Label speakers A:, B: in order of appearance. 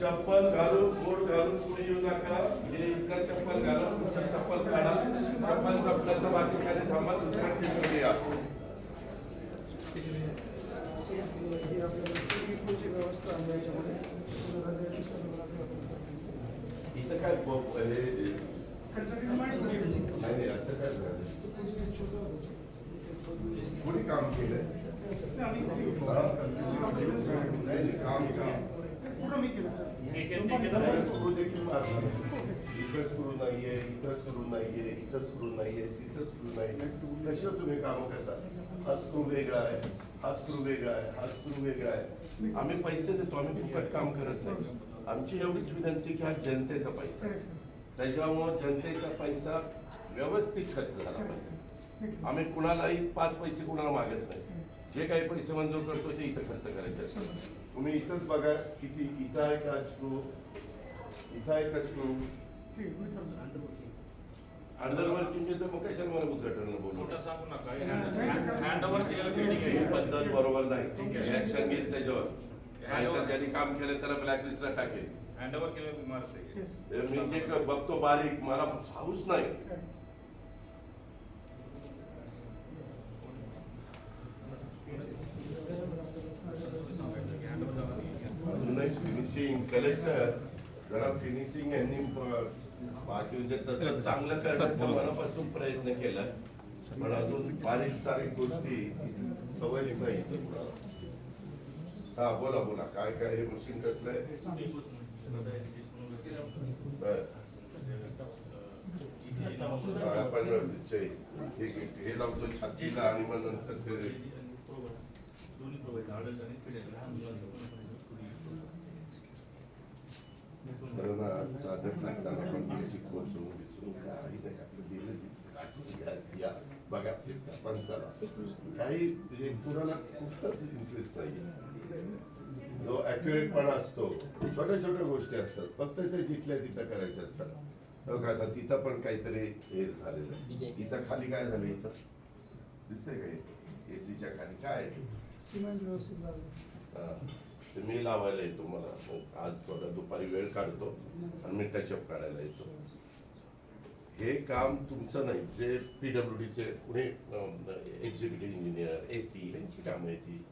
A: चप्पल घालून बोट घालून पुढे येऊ नका. हे इथलं चप्पल घालून तुमच्या चप्पल काढा. चप्पल चपला तर बाकी खाली थांबा दुसऱ्या ठिकाणी या. इथं काय हे नाही नाही असं काय झालं कोणी काम केलंय? हा? नाही नाही काम काम. नाही, सुरू. देखील इथं सुरू नाहीये इथं सुरू नाहीये इथं सुरू नाहीये तिथं सुरू नाहीये. कशावर तुम्ही काम करता? हा स्क्रू वेगळा आहे हा स्क्रू वेगळा आहे हा स्क्रू वेगळा आहे. आम्ही पैसे देतो आम्ही फुकट काम करत नाही. आमची एवढीच विनंती की हा जनतेचा पैसा आहे. त्याच्यामुळं जनतेचा पैसा व्यवस्थित खर्च झाला पाहिजे. आम्ही कुणालाही पाच पैसे कुणाला मागत नाही. जे काही पैसे मंजूर करतो ते इथं खर्च करायचे असतात. तुम्ही इथंच बघा किती इथं आहे का स्क्रू इथं आहे का स्क्रू अंडरवर्किंगचे तर मग कशाला मला उद्घाटन बोलू ही पद्धत बरोबर नाही.
B: ठीक आहे.
A: ऍक्शन घेईल त्याच्यावर. ज्यांनी काम केलं त्याला ब्लॅकलिस्टला टाकेल.
B: हँड ओव्हर केलेलं इमारत आहे
A: ते मी जे क- बघतो बारीक मला हाऊस नाही. अजूनही फिनिशिंग कलेक्टर जरा फिनिशिंग यांनी प- बाकी म्हणजे तसं चांगलं करण्याचा मनापासून प्रयत्न केला. पण अजून बारीक सारीक गोष्टी सवय नाही. हा बोला बोला. काय काय हे मशीन कसलं? आहे बरं. आपण हे लावतो छातीला आणि मग नंतर ते चादर टाकताना पण बेसी बिचून काही नाही आपलं दिलं बघा पंचाला काही म्हणजे कुणाला कुठलाच इंटरेस्ट नाही जो अॅक्युरेटपणा असतो. छोट्या छोट्या गोष्टी असतात. फक्त ते जिथल्या तिथं करायच्या असतात. बघा आता तिथं पण काहीतरी हे झालेलं इथं खाली काय झालं इथं? दिसतंय का एसीच्या खाली काय आहे? ते? हा. मी लावायला येतो मला. आज थोडा दुपारी वेळ काढतो आणि मी टचअप काढायला येतो. हे काम तुमचं नाही. जे पीडब्ल्यू डीचे Pune executive engineer A C यांची कामं आहे ती